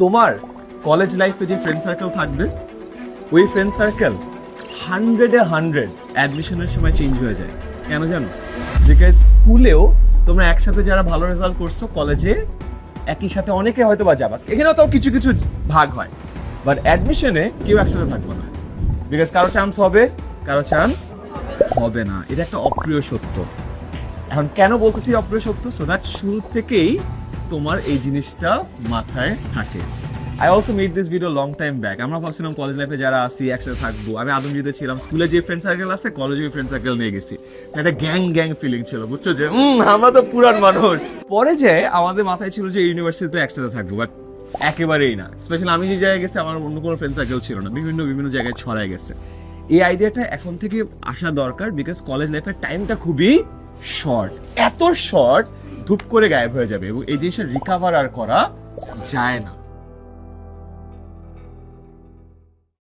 তোমার কলেজ লাইফে যে ফ্রেন্ড সার্কেল থাকবে, ওই ফ্রেন্ড সার্কেল হান্ড্রেডে হান্ড্রেড অ্যাডমিশনের সময় চেঞ্জ হয়ে যায়। কেন জানো? বিকজ স্কুলেও তোমরা একসাথে যারা ভালো রেজাল্ট করছ কলেজে একই সাথে অনেকে হয়তো বা যাবা। এখানেও তো কিছু কিছু ভাগ হয়। বাট অ্যাডমিশনে কেউ একসাথে থাকব না। বিকজ কারও চান্স হবে, কারও চান্স হবে না। এটা একটা অপ্রিয় সত্য। এখন কেন বলতেছি অপ্রিয় সত্য? সো দ্যাট শুরু থেকেই তোমার এই জিনিসটা মাথায় থাকে। I also made this video long time back আমরা ভাবছিলাম কলেজ লাইফে যারা আসি একসাথে থাকব। আমি আদমজিতে ছিলাম। স্কুলে যে ফ্রেন্ড সার্কেল আছে কলেজে ফ্রেন্ড সার্কেল নিয়ে গেছি। একটা গ্যাং গ্যাং ফিলিং ছিল, বুঝছ যে আমরা তো পুরান মানুষ। পরে যে আমাদের মাথায় ছিল যে ইউনিভার্সিটিতে একসাথে থাকব বাট একেবারেই না। স্পেশালি আমি যে জায়গায় গেছি, আমার অন্য কোনো ফ্রেন্ড সার্কেল ছিল না। বিভিন্ন বিভিন্ন জায়গায় ছড়ায় গেছে। এই আইডিয়াটা এখন থেকে আসা দরকার বিকজ কলেজ লাইফের টাইমটা খুবই শর্ট এত শর্ট ধূপ করে গায়েব হয়ে যাবে এবং এই জিনিসটা রিকাভার আর করা যায় না।